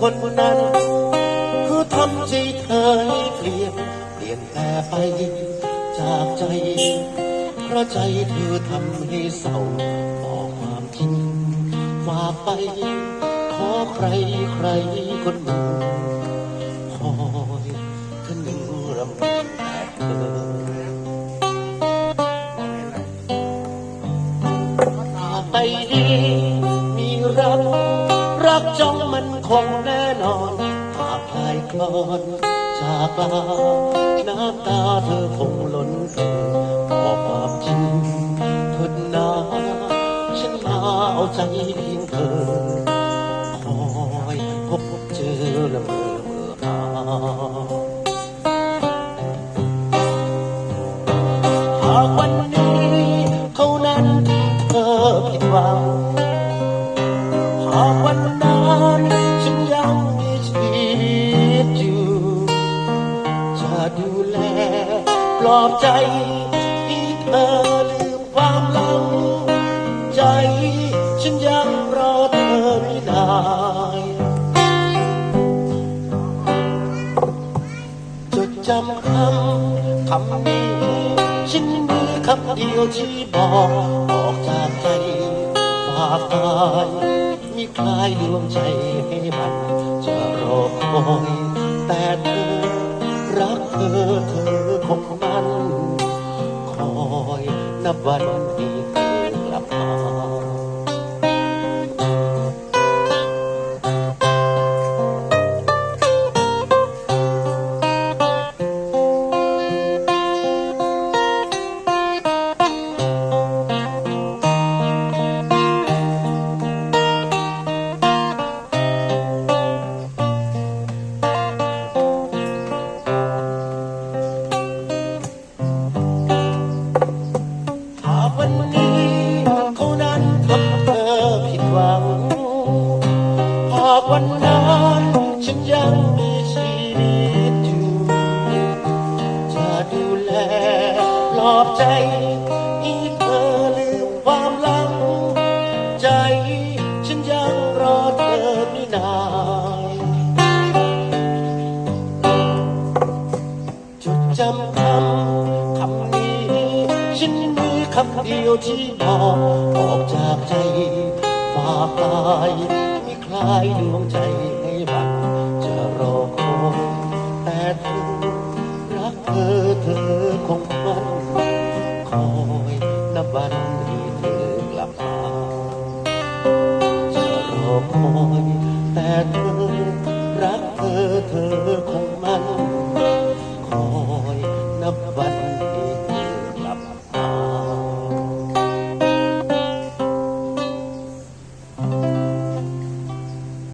คนนั้น คือทำใจเธอให้เปลี่ยน เปลี่ยนแปลไปจากใจ เพราะใจเธอทำให้เศร้าบอกความจริงว่าไป ขอใครใครคนหนึ่งคอยเธอหนึ่งรำพึงแต่เธอไปนี้ งแน่นอนหากคลายคลอนจากลาน้ำตาเธอคงล้นเอ่อบอความจริงเถิดนาฉันมาเอาใจเพียงเธอคอยพบเจอละเมอเมื่อหาหากวันนี้เขานั้นเธอผิดหวังหากวันนั้น ดูแลปลอบใจให้เธอลืมความหลังใจ ฉันยังรอเธอไม่ได้จดจำคำคำนี้ฉันมีคำเดียวที่บอกออกจากใจฝากกายมีคลายดวงใจให้มันจะรอคอยแต่ วันที่ วันนั้นฉันยังมีชีวิตอยู่ จะดูแลปลอบใจให้เธอลืมความหลัง ใจ ฉันยังรอเธอไม่นานจดจำคำคำนี้ ฉันมีคำเดียวที่บอกออกจากใจฝากไม่คลายดวงใจให้บันจะรอคอยแต่เธอรักเธอเธอคงมันคอยนับวันที่เธอกลับมาจะรอคอยแต่เธอ